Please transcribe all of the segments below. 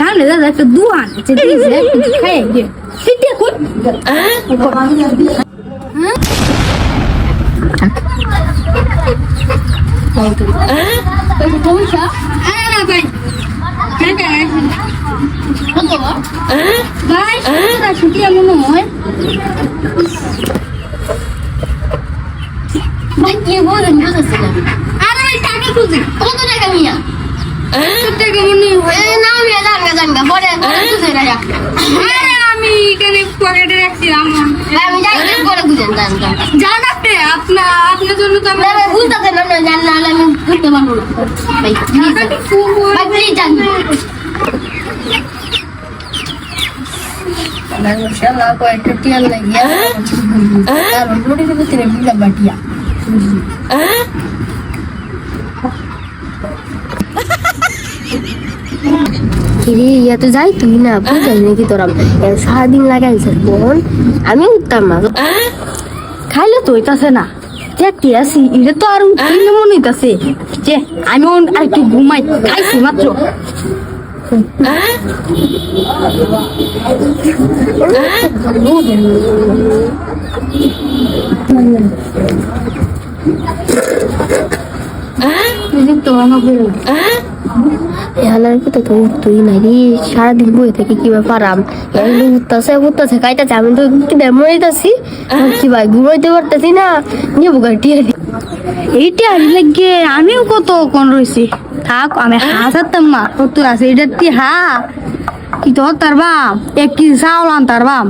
সামনে দাদা একটা দুয়ান আছে দিয়েছে একটু খাই দিয়ে ঠিক আছে বুঝে আমি এখানে পকেটে রাখছিলাম আমি যাই পরে বুঝেন জানগা জান আপনার আপনার জন্য তো আমি না ভাই বুঝতে না না জান না আমি বুঝতে পারব না। ভাই প্লিজ ভাই প্লিজ জান যাই তুই না নাকি তোরা সারাদিন লাগাইছে বোন, আমি উঠতাম না। খাইলে তো হইতাছে না। তো আর মনে হইতাছে। যে আমি আর একটু ঘুমাই, খাইছি মাত্র। সারাদিন বই থেকে কি ব্যাপার আম এগুলো উঠতেছে উঠতেছে খাইতেছে আমি তো কি মরিতেছি কি ভাই ঘুমাইতে পারতেছি না নিয়ে বুকাটি এইটা আর লাগে আমিও কত কোন রইছি থাক আমি হাসাতাম না কত আছে এটা কি হা? কি তো তার বাম এক কেজি চাউল আন তার বাম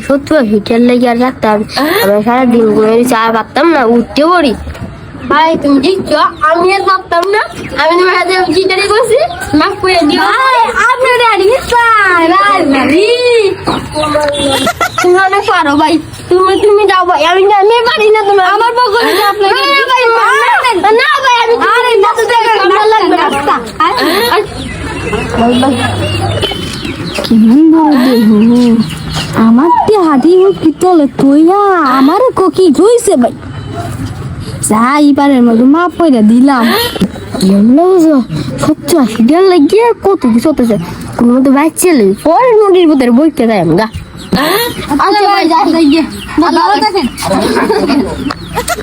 সত্যি হিটার লেগে আর রাখতাম আমি সারাদিন ঘুমিয়ে চা পারতাম না উঠতে পড়ি ভাই তুমি দেখছ আমি আর পারতাম না। আমি তোমার হাতে জিটারি করছি? মাফ করে দিও। ইচ্ছাই রাজবাড়ি তুমি অনেক পারো ভাই। তুমি তুমি যাও ভাই আমি আমি পারি না তোমার। আমার যে আপনাকে না ভাই না, না ভাই আমি আরে না তো আমার লাগবে রাস্তা। কেমন বড় দেহু। আমার তে হাতি পিতলে তুইয়া আমার কোকি ধুইছে ভাই। যা এবারের মতো মাপ করে দিলাম। বুঝো সত্যি হিটার লাগিয়ে কত কিছু তুমি তো বাচ্চা লেগে পরে নদীর ভিতরে বইতে যাই আমি গা। আচ্ছা ভাই যাই। ভালো থাকেন